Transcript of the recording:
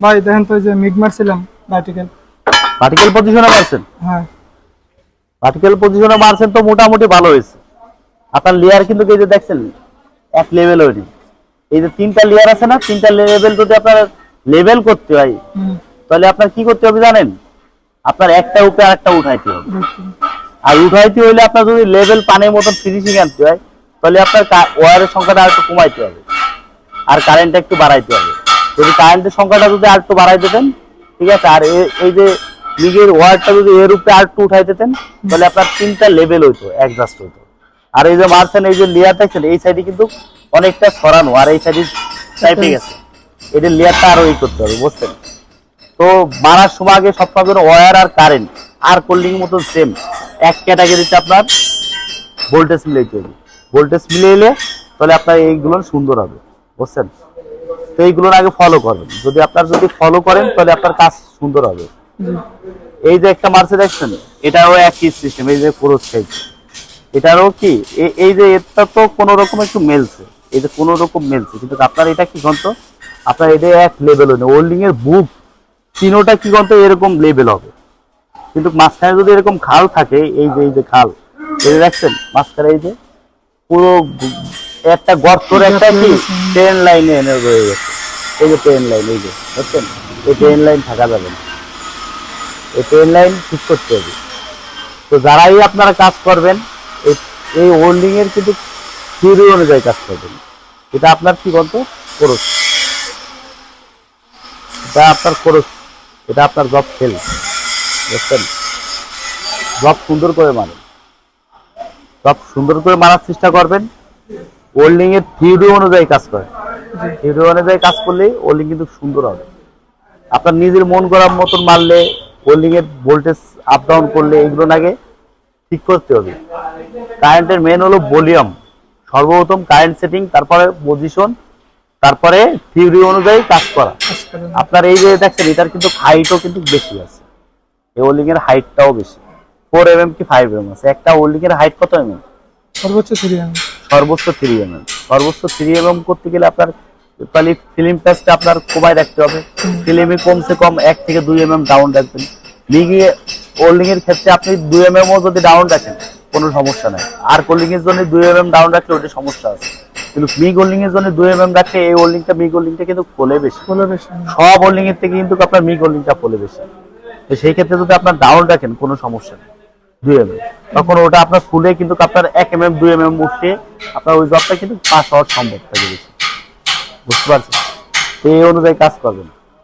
ভাই দেখেন তো যে মিগ মারছিলাম ভার্টিক্যাল ভার্টিক্যাল পজিশনে মারছেন? হ্যাঁ। ভার্টিক্যাল পজিশনে মারছেন তো মোটামুটি ভালো হয়েছে। আপনার লেয়ার কিন্তু এই যে দেখছেন এক লেভেল ওইটি এই যে তিনটা লেয়ার আছে না তিনটা লেভেল যদি আপনার লেভেল করতে হয় তাহলে আপনার কি করতে হবে জানেন? আপনার একটা উপরে আরেকটা উঠাইতে হবে। আর উঠাইতে হইলে আপনার যদি লেভেল পানির মতন ফিনিশিং আনতে হয় তাহলে আপনার ওয়ারের সংখ্যাটা আর একটু কমাইতে হবে। আর কারেন্টটা একটু বাড়াইতে হবে। যদি কারেন্টের সংখ্যাটা যদি আর একটু বাড়াই দিতেন ঠিক আছে? আর এই যে লিগের ওয়ারটা যদি এর উপরে আর একটু উঠাই দিতেন তাহলে আপনার তিনটা লেভেল হইতো অ্যাডজাস্ট হইতো। আর এই যে মারছেন এই যে লেয়ার দেখছেন এই সাইডে কিন্তু অনেকটা সরানো আর এই সাইডে টাইপে গেছে। এটা লেয়ারটা আরও ই করতে হবে বুঝছেন? তো মারার সময় আগে সবসময় যেন ওয়্যার আর কারেন্ট আর কোল্ডিং মতো সেম এক ক্যাটাগরিতে আপনার ভোল্টেজ মিলাইতে হবে। ভোল্টেজ এলে তাহলে আপনার এইগুলো সুন্দর হবে বুঝছেন? তো এইগুলোর আগে ফলো করেন। যদি আপনার যদি ফলো করেন, তাহলে আপনার কাজ সুন্দর হবে। এই যে একটা মার্সে দেখছেন এটাও একই সিস্টেম এই যে ক্রোস সাইজ এটারও কি? এই যে এটা তো কোনো রকম একটু মেলছে। এই যে কোনো রকম মেলছে। কিন্তু আপনার এটা কি গন্ত আপনার এটা এক লেভেল হয়নি হোল্ডিং এর বুক তিনোটা কি গন্ত এরকম লেভেল হবে? কিন্তু মাঝখানে যদি এরকম খাল থাকে, এই যে এই যে খাল, এই দেখছেন, মাঝখানে এই যে পুরো একটা গর্তর একটা কি? ট্রেন লাইনে এনে রয়ে গেছে। এই যে ট্রেন লাইন এই যে বুঝছেন? এই ট্রেন লাইন থাকা যাবে না। এই ট্রেন লাইন ঠিক করতে হবে। তো যারাই আপনারা কাজ করবেন এই- হোল্ডিং এর কিন্তু থিওরি অনুযায়ী কাজ করবেন। এটা আপনার কি বলতো? খরচ। এটা আপনার খরচ। এটা আপনার জব ফেল বুঝছেন? জব সুন্দর করে মারেন জব সুন্দর করে মারার চেষ্টা করবেন। হোল্ডিং এর থিওরি অনুযায়ী কাজ করে। থিওরি অনুযায়ী কাজ করলে ওল্ডিং কিন্তু সুন্দর হবে। আপনার নিজের মন করার মতন মারলে হোল্ডিং এর ভোল্টেজ আপ ডাউন করলে এগুলো আগে ঠিক করতে হবে। কারেন্টের মেন হলো ভলিউম সর্বপ্রথম কারেন্ট সেটিং তারপরে পজিশন তারপরে থিওরি অনুযায়ী কাজ করা। আপনার এই যে দেখছেন এটার কিন্তু হাইটও কিন্তু বেশি আছে। এই হোল্ডিং এর হাইটটাও বেশি। ফোর এম এম কি ফাইভ এম আছে? একটা হোল্ডিং এর হাইট কত এম এম সর্বোচ্চ থ্রি আমি সর্বোচ্চ থ্রি এম এম সর্বোচ্চ থ্রি এম এম করতে গেলে আপনার তাহলে ফিল্ম প্যাচটা আপনার কমায় রাখতে হবে। ফিল্মে কমসে কম এক থেকে দুই এম এম ডাউন রাখবেন। লিগে হোল্ডিং এর ক্ষেত্রে আপনি দুই এম এমও যদি ডাউন রাখেন কোনো সমস্যা নাই। আর হোল্ডিং এর জন্য দুই এম এম ডাউন রাখলে ওটা সমস্যা আছে। কিন্তু মি হোল্ডিং এর জন্য দুই এম এম রাখলে এই হোল্ডিংটা মিগ হোল্ডিংটা কিন্তু ফোলে বেশি। বলে বেশি সব হোল্ডিং এর থেকে কিন্তু আপনার মিগ হোল্ডিংটা ফোলে বেশি। তো সেই ক্ষেত্রে যদি আপনার ডাউন রাখেন কোনো সমস্যা নেই। দুই এম তখন ওটা আপনার ফুলে কিন্তু আপনার এক এম এম দুই এম এম উঠে আপনার ওই জবটা কিন্তু পাস হওয়ার সম্ভব থাকে বুঝতে পারছেন? এই অনুযায়ী কাজ করবেন।